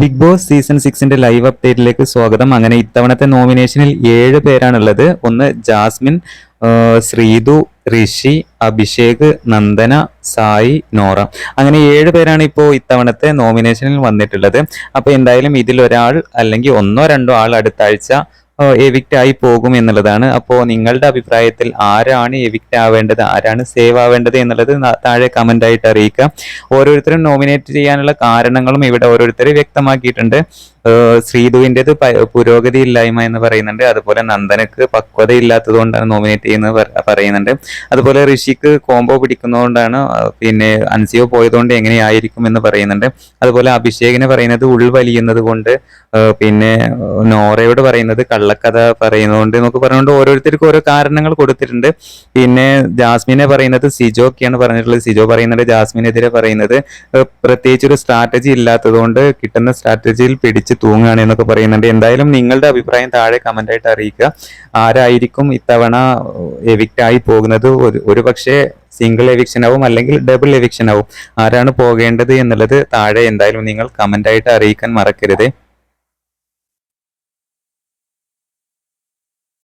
Big Boss season സിക്സിന്റെ live അപ്ഡേറ്റിലേക്ക് സ്വാഗതം. അങ്ങനെ ഇത്തവണത്തെ നോമിനേഷനിൽ ഏഴ് പേരാണുള്ളത്. ഒന്ന് ജാസ്മിൻ ശ്രീതു ഋഷി അഭിഷേക് നന്ദന സായി നോറ. അങ്ങനെ ഏഴ് പേരാണ് ഇപ്പോൾ ഇത്തവണത്തെ നോമിനേഷനിൽ വന്നിട്ടുള്ളത്. അപ്പോൾ എന്തായാലും ഇതിലൊരാൾ അല്ലെങ്കിൽ ഒന്നോ രണ്ടോ ആൾ അടുത്ത ആഴ്ച എവിക്റ്റ് ആയി പോകും എന്നുള്ളതാണ്. അപ്പോൾ നിങ്ങളുടെ അഭിപ്രായത്തിൽ ആരാണ് എവിക്റ്റ് ആവേണ്ടത്? ആരാണ് സേവ് ആവേണ്ടത് എന്നുള്ളത് താഴെ കമന്റ് ആയിട്ട് അറിയിക്കുക ഓരോരുത്തരും നോമിനേറ്റ് ചെയ്യാനുള്ള കാരണങ്ങളും ഇവിടെ ഓരോരുത്തർ വ്യക്തമാക്കിയിട്ടുണ്ട്. ശ്രീധുവിന്റെത് പുരോഗതി ഇല്ലായ്മ എന്ന് പറയുന്നുണ്ട്. അതുപോലെ നന്ദനക്ക് പക്വത ഇല്ലാത്തത് കൊണ്ടാണ് നോമിനേറ്റ് ചെയ്യുന്നത് പറയുന്നുണ്ട്. അതുപോലെ ഋഷിക്ക് കോംബോ പിടിക്കുന്നതുകൊണ്ടാണ് പിന്നെ അൻസിയോ പോയതുകൊണ്ട് എങ്ങനെയായിരിക്കും എന്ന് പറയുന്നുണ്ട്. അതുപോലെ അഭിഷേകിനെ പറയുന്നത് ഉൾവലിയുന്നത് കൊണ്ട് പിന്നെ നോറയോട് പറയുന്നത് കള്ളക്കഥ പറയുന്നതുകൊണ്ട് എന്നൊക്കെ പറഞ്ഞുകൊണ്ട് ഓരോരുത്തർക്കും ഓരോ കാരണങ്ങൾ കൊടുത്തിട്ടുണ്ട്. പിന്നെ ജാസ്മിനെ പറയുന്നത് സിജോക്കെയാണ് പറഞ്ഞിട്ടുള്ളത്. സിജോ പറയുന്നുണ്ട് ജാസ്മിനെതിരെ പറയുന്നത് പ്രത്യേകിച്ച് ഒരു സ്ട്രാറ്റജി ഇല്ലാത്തതുകൊണ്ട് കിട്ടുന്ന സ്ട്രാറ്റജിയിൽ പിടിച്ച് തൂങ്ങുകയാണ് എന്നൊക്കെ പറയുന്നുണ്ട്. എന്തായാലും നിങ്ങളുടെ അഭിപ്രായം താഴെ കമന്റ് ആയിട്ട് അറിയിക്കുക. ആരായിരിക്കും ഇത്തവണ എവിക്റ്റ് ആയി പോകുന്നത്? ഒരു പക്ഷേ സിംഗിൾ എവിക്ഷൻ ആവും അല്ലെങ്കിൽ ഡബിൾ എവിക്ഷൻ ആവും. ആരാണ് പോകേണ്ടത് എന്നുള്ളത് താഴെ എന്തായാലും നിങ്ങൾ കമന്റ് ആയിട്ട് അറിയിക്കാൻ മറക്കരുത്.